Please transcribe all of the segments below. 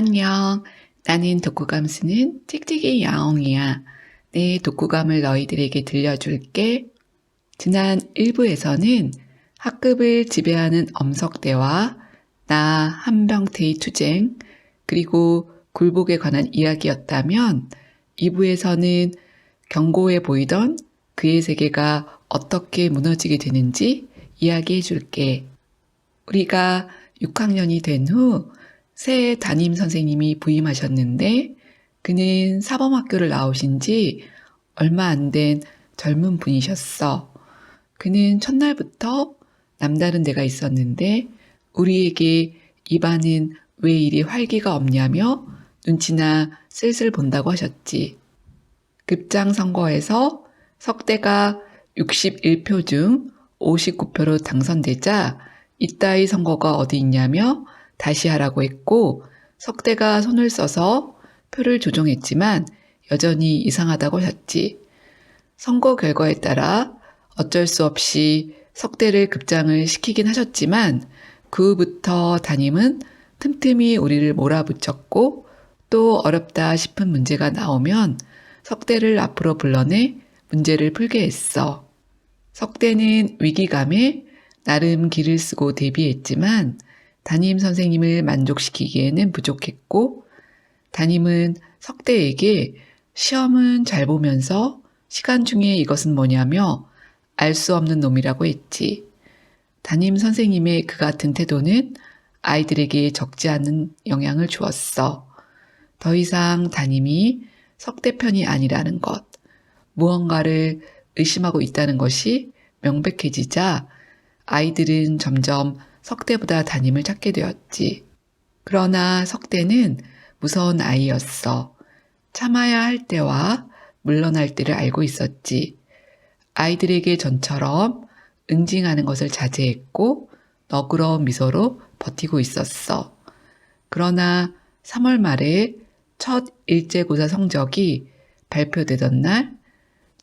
안녕. 나는 독후감 쓰는 찍찍이 야옹이야. 내 독후감을 너희들에게 들려줄게. 지난 1부에서는 학급을 지배하는 엄석대와 나 한병태의 투쟁, 그리고 굴복에 관한 이야기였다면 2부에서는 경고해 보이던 그의 세계가 어떻게 무너지게 되는지 이야기해 줄게. 우리가 6학년이 된 후 새 담임 선생님이 부임하셨는데 그는 사범학교를 나오신 지 얼마 안 된 젊은 분이셨어. 그는 첫날부터 남다른 데가 있었는데 우리에게 이 반은 왜 이리 활기가 없냐며 눈치나 슬슬 본다고 하셨지. 급장 선거에서 석대가 61표 중 59표로 당선되자 이따위 선거가 어디 있냐며 다시 하라고 했고 석대가 손을 써서 표를 조정했지만 여전히 이상하다고 하셨지. 선거 결과에 따라 어쩔 수 없이 석대를 급장을 시키긴 하셨지만 그 후부터 담임은 틈틈이 우리를 몰아붙였고 또 어렵다 싶은 문제가 나오면 석대를 앞으로 불러내 문제를 풀게 했어. 석대는 위기감에 나름 길을 쓰고 대비했지만 담임 선생님을 만족시키기에는 부족했고 담임은 석대에게 시험은 잘 보면서 시간 중에 이것은 뭐냐며 알 수 없는 놈이라고 했지. 담임 선생님의 그 같은 태도는 아이들에게 적지 않은 영향을 주었어. 더 이상 담임이 석대 편이 아니라는 것, 무언가를 의심하고 있다는 것이 명백해지자 아이들은 점점 석대보다 담임을 찾게 되었지. 그러나 석대는 무서운 아이였어. 참아야 할 때와 물러날 때를 알고 있었지. 아이들에게 전처럼 응징하는 것을 자제했고 너그러운 미소로 버티고 있었어. 그러나 3월 말에 첫 일제고사 성적이 발표되던 날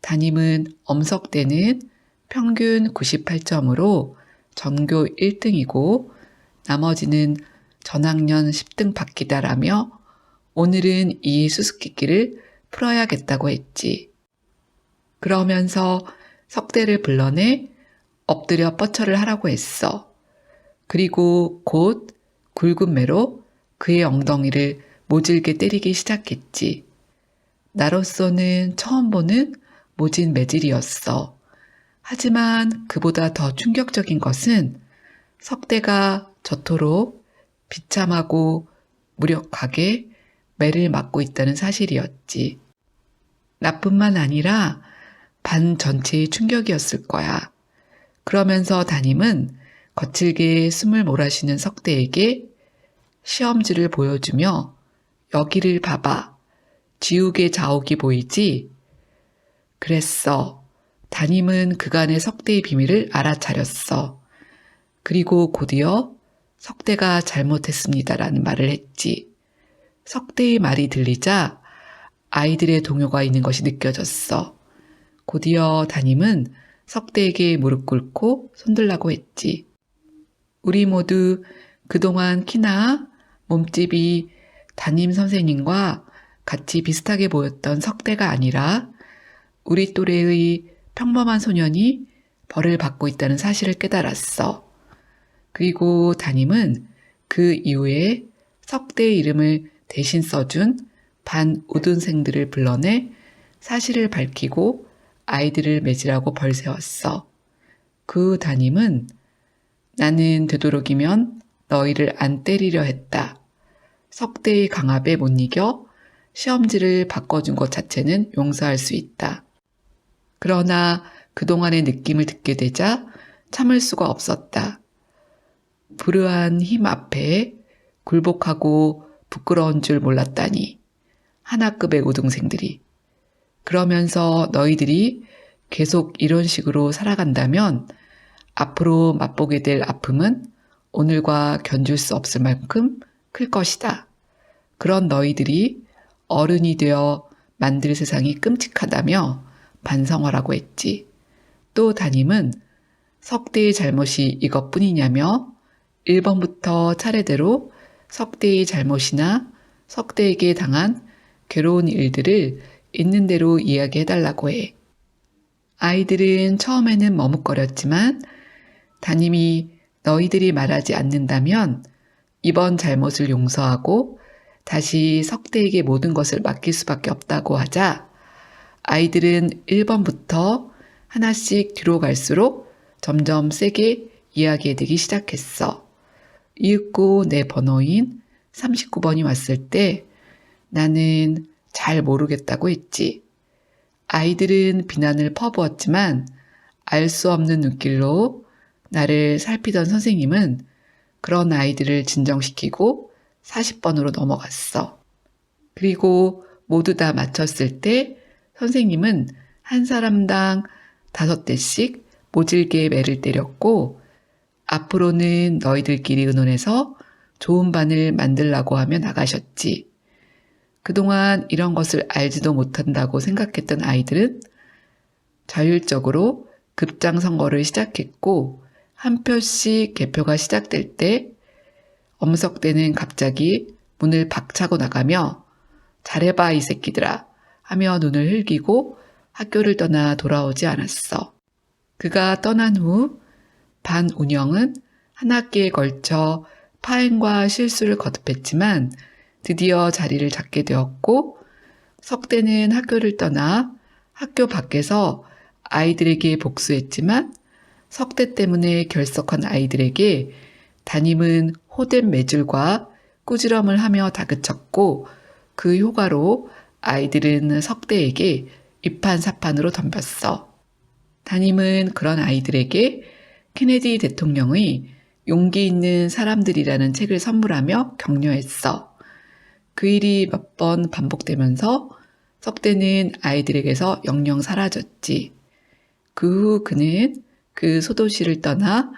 담임은 엄석대는 평균 98점으로 전교 1등이고 나머지는 전학년 10등 받기다라며 오늘은 이 수수께끼를 풀어야겠다고 했지. 그러면서 석대를 불러내 엎드려 뻗쳐를 하라고 했어. 그리고 곧 굵은 매로 그의 엉덩이를 모질게 때리기 시작했지. 나로서는 처음 보는 모진 매질이었어. 하지만 그보다 더 충격적인 것은 석대가 저토록 비참하고 무력하게 매를 맞고 있다는 사실이었지. 나뿐만 아니라 반 전체의 충격이었을 거야. 그러면서 담임은 거칠게 숨을 몰아쉬는 석대에게 시험지를 보여주며 여기를 봐봐. 지우개 자욱이 보이지? 그랬어. 담임은 그간의 석대의 비밀을 알아차렸어. 그리고 곧이어 석대가 잘못했습니다라는 말을 했지. 석대의 말이 들리자 아이들의 동요가 있는 것이 느껴졌어. 곧이어 담임은 석대에게 무릎 꿇고 손들라고 했지. 우리 모두 그동안 키나 몸집이 담임 선생님과 같이 비슷하게 보였던 석대가 아니라 우리 또래의 평범한 소년이 벌을 받고 있다는 사실을 깨달았어. 그리고 담임은 그 이후에 석대의 이름을 대신 써준 반 우등생들을 불러내 사실을 밝히고 아이들을 매질하고 벌세웠어. 그 담임은 나는 되도록이면 너희를 안 때리려 했다. 석대의 강압에 못 이겨 시험지를 바꿔준 것 자체는 용서할 수 있다. 그러나 그동안의 느낌을 듣게 되자 참을 수가 없었다. 불우한 힘 앞에 굴복하고 부끄러운 줄 몰랐다니. 하나급의 우등생들이. 그러면서 너희들이 계속 이런 식으로 살아간다면 앞으로 맛보게 될 아픔은 오늘과 견줄 수 없을 만큼 클 것이다. 그런 너희들이 어른이 되어 만들 세상이 끔찍하다며 반성하라고 했지. 또 담임은 석대의 잘못이 이것뿐이냐며 1번부터 차례대로 석대의 잘못이나 석대에게 당한 괴로운 일들을 있는 대로 이야기해달라고 해. 아이들은 처음에는 머뭇거렸지만 담임이 너희들이 말하지 않는다면 이번 잘못을 용서하고 다시 석대에게 모든 것을 맡길 수밖에 없다고 하자 아이들은 1번부터 하나씩 뒤로 갈수록 점점 세게 이야기해대기 시작했어. 이윽고 내 번호인 39번이 왔을 때 나는 잘 모르겠다고 했지. 아이들은 비난을 퍼부었지만 알 수 없는 눈길로 나를 살피던 선생님은 그런 아이들을 진정시키고 40번으로 넘어갔어. 그리고 모두 다 마쳤을 때 선생님은 한 사람당 다섯 대씩 모질게 매를 때렸고 앞으로는 너희들끼리 의논해서 좋은 반을 만들라고 하며 나가셨지. 그동안 이런 것을 알지도 못한다고 생각했던 아이들은 자율적으로 급장 선거를 시작했고 한 표씩 개표가 시작될 때 엄석대는 갑자기 문을 박차고 나가며 잘해봐 이 새끼들아 하며 눈을 흘기고 학교를 떠나 돌아오지 않았어. 그가 떠난 후 반 운영은 한 학기에 걸쳐 파행과 실수를 거듭했지만 드디어 자리를 잡게 되었고 석대는 학교를 떠나 학교 밖에서 아이들에게 복수했지만 석대 때문에 결석한 아이들에게 담임은 호된 매줄과 꾸지럼을 하며 다그쳤고 그 효과로 아이들은 석대에게 이판사판으로 덤볐어. 담임은 그런 아이들에게 케네디 대통령의 용기 있는 사람들이라는 책을 선물하며 격려했어. 그 일이 몇 번 반복되면서 석대는 아이들에게서 영영 사라졌지. 그 후 그는 그 소도시를 떠나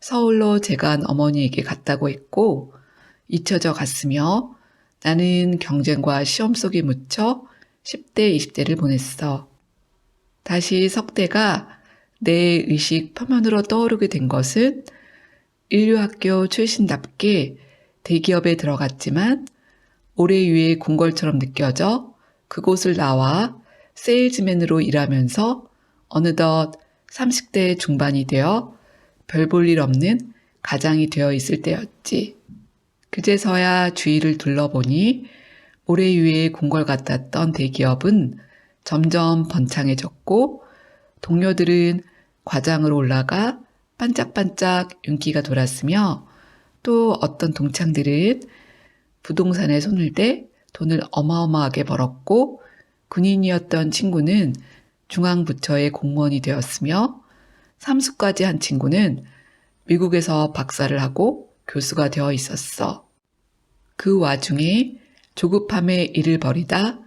서울로 재간 어머니에게 갔다고 했고 잊혀져 갔으며 나는 경쟁과 시험 속에 묻혀 10대, 20대를 보냈어. 다시 석대가 내 의식 표면으로 떠오르게 된 것은 인류학교 출신답게 대기업에 들어갔지만 오래 위에 궁궐처럼 느껴져 그곳을 나와 세일즈맨으로 일하면서 어느덧 30대 중반이 되어 별 볼 일 없는 가장이 되어 있을 때였지. 그제서야 주위를 둘러보니 오래 위에 궁궐 같았던 대기업은 점점 번창해졌고 동료들은 과장으로 올라가 반짝반짝 윤기가 돌았으며 또 어떤 동창들은 부동산에 손을 대 돈을 어마어마하게 벌었고 군인이었던 친구는 중앙부처의 공무원이 되었으며 삼수까지 한 친구는 미국에서 박사를 하고 교수가 되어 있었어. 그 와중에 조급함에 일을 벌이다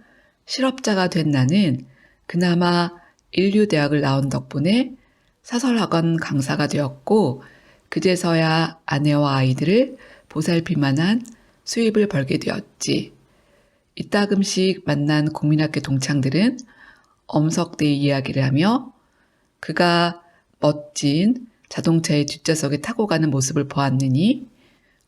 실업자가 된 나는 그나마 인류대학을 나온 덕분에 사설학원 강사가 되었고 그제서야 아내와 아이들을 보살필 만한 수입을 벌게 되었지. 이따금씩 만난 국민학교 동창들은 엄석대의 이야기를 하며 그가 멋진 자동차의 뒷좌석에 타고 가는 모습을 보았느니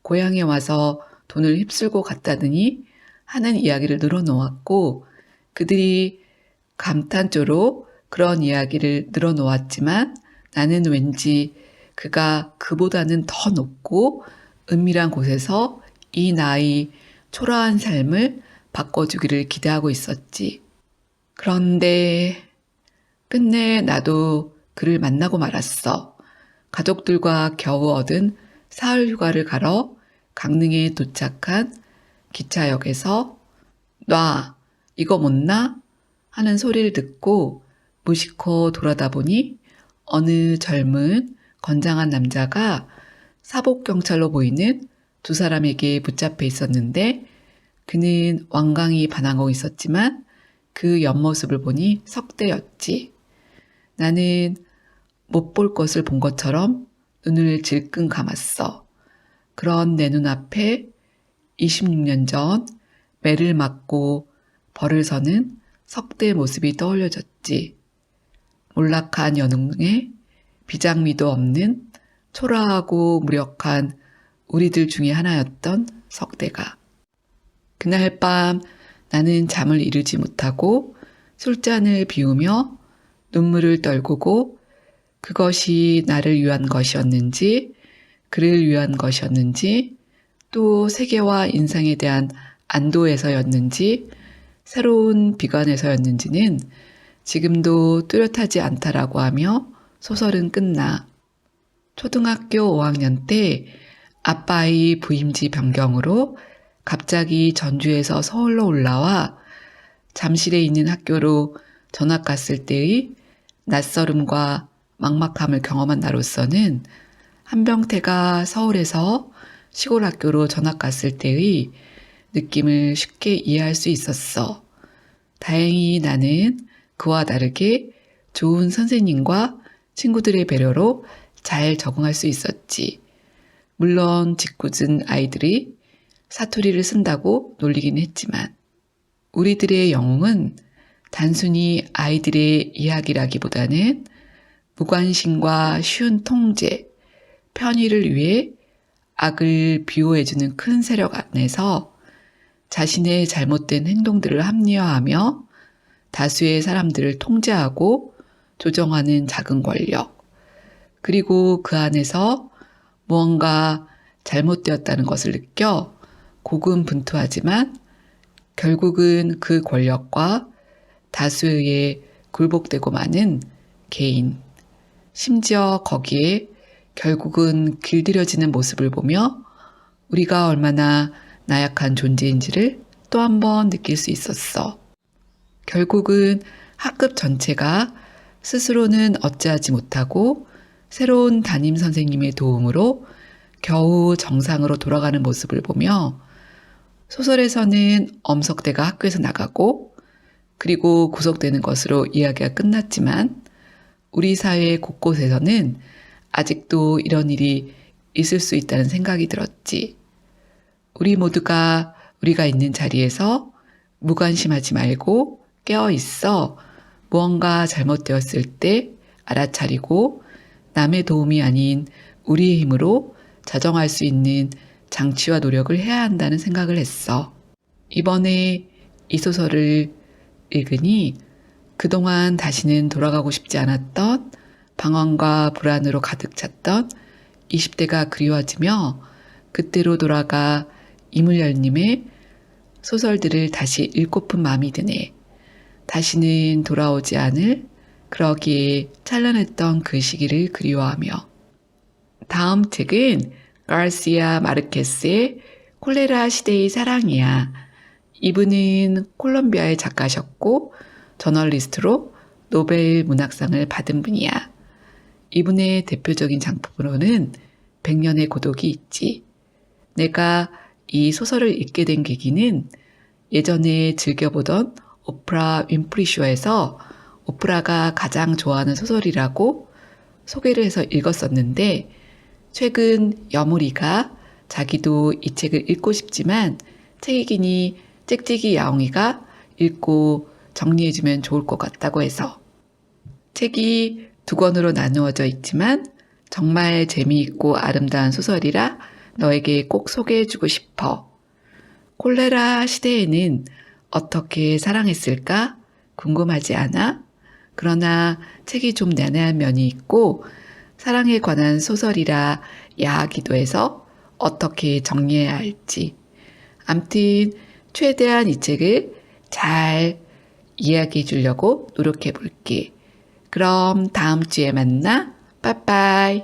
고향에 와서 돈을 휩쓸고 갔다느니 하는 이야기를 늘어놓았고 그들이 감탄조로 그런 이야기를 늘어놓았지만 나는 왠지 그가 그보다는 더 높고 은밀한 곳에서 이 나이 초라한 삶을 바꿔주기를 기대하고 있었지. 그런데 끝내 나도 그를 만나고 말았어. 가족들과 겨우 얻은 사흘 휴가를 가러 강릉에 도착한 기차역에서 놔, 이거 못 나? 하는 소리를 듣고 무심코 돌아다 보니 어느 젊은 건장한 남자가 사복 경찰로 보이는 두 사람에게 붙잡혀 있었는데 그는 완강히 반항하고 있었지만 그 옆모습을 보니 석대였지. 나는 못 볼 것을 본 것처럼 눈을 질끈 감았어. 그런 내 눈앞에 26년 전 매를 맞고 벌을 서는 석대 모습이 떠올려졌지. 몰락한 연흥에 비장미도 없는 초라하고 무력한 우리들 중에 하나였던 석대가. 그날 밤 나는 잠을 이루지 못하고 술잔을 비우며 눈물을 떨구고 그것이 나를 위한 것이었는지, 그를 위한 것이었는지, 또 세계와 인상에 대한 안도에서였는지, 새로운 비관에서였는지는 지금도 뚜렷하지 않다라고 하며 소설은 끝나. 초등학교 5학년 때 아빠의 부임지 변경으로 갑자기 전주에서 서울로 올라와 잠실에 있는 학교로 전학 갔을 때의 낯설음과 막막함을 경험한 나로서는 한병태가 서울에서 시골 학교로 전학 갔을 때의 느낌을 쉽게 이해할 수 있었어. 다행히 나는 그와 다르게 좋은 선생님과 친구들의 배려로 잘 적응할 수 있었지. 물론 짓궂은 아이들이 사투리를 쓴다고 놀리긴 했지만 우리들의 영웅은 단순히 아이들의 이야기라기보다는 무관심과 쉬운 통제, 편의를 위해 악을 비호해주는 큰 세력 안에서 자신의 잘못된 행동들을 합리화하며 다수의 사람들을 통제하고 조정하는 작은 권력, 그리고 그 안에서 무언가 잘못되었다는 것을 느껴 고군분투하지만 결국은 그 권력과 다수의 굴복되고 마는 개인, 심지어 거기에 결국은 길들여지는 모습을 보며 우리가 얼마나 나약한 존재인지를 또 한 번 느낄 수 있었어. 결국은 학급 전체가 스스로는 어찌하지 못하고 새로운 담임 선생님의 도움으로 겨우 정상으로 돌아가는 모습을 보며 소설에서는 엄석대가 학교에서 나가고 그리고 구속되는 것으로 이야기가 끝났지만 우리 사회 곳곳에서는 아직도 이런 일이 있을 수 있다는 생각이 들었지. 우리 모두가 우리가 있는 자리에서 무관심하지 말고 깨어 있어 무언가 잘못되었을 때 알아차리고 남의 도움이 아닌 우리의 힘으로 자정할 수 있는 장치와 노력을 해야 한다는 생각을 했어. 이번에 이 소설을 읽으니 그동안 다시는 돌아가고 싶지 않았던 방황과 불안으로 가득 찼던 20대가 그리워지며 그때로 돌아가 이물열님의 소설들을 다시 읽고픈 마음이 드네. 다시는 돌아오지 않을 그러기에 찬란했던 그 시기를 그리워하며 다음 책은 가르시아 마르케스의 콜레라 시대의 사랑이야. 이분은 콜롬비아의 작가셨고 저널리스트로 노벨 문학상을 받은 분이야. 이분의 대표적인 작품으로는 백년의 고독이 있지. 내가 이 소설을 읽게 된 계기는 예전에 즐겨보던 오프라 윈프리 쇼에서 오프라가 가장 좋아하는 소설이라고 소개를 해서 읽었었는데 최근 여무리가 자기도 이 책을 읽고 싶지만 책이기니 찍찍이 야옹이가 읽고 정리해주면 좋을 것 같다고 해서 책이 두 권으로 나누어져 있지만 정말 재미있고 아름다운 소설이라 너에게 꼭 소개해주고 싶어. 콜레라 시대에는 어떻게 사랑했을까? 궁금하지 않아? 그러나 책이 좀 난해한 면이 있고 사랑에 관한 소설이라 야하기도 해서 어떻게 정리해야 할지. 암튼 최대한 이 책을 잘 이야기해 주려고 노력해 볼게. 그럼 다음 주에 만나. 빠빠이.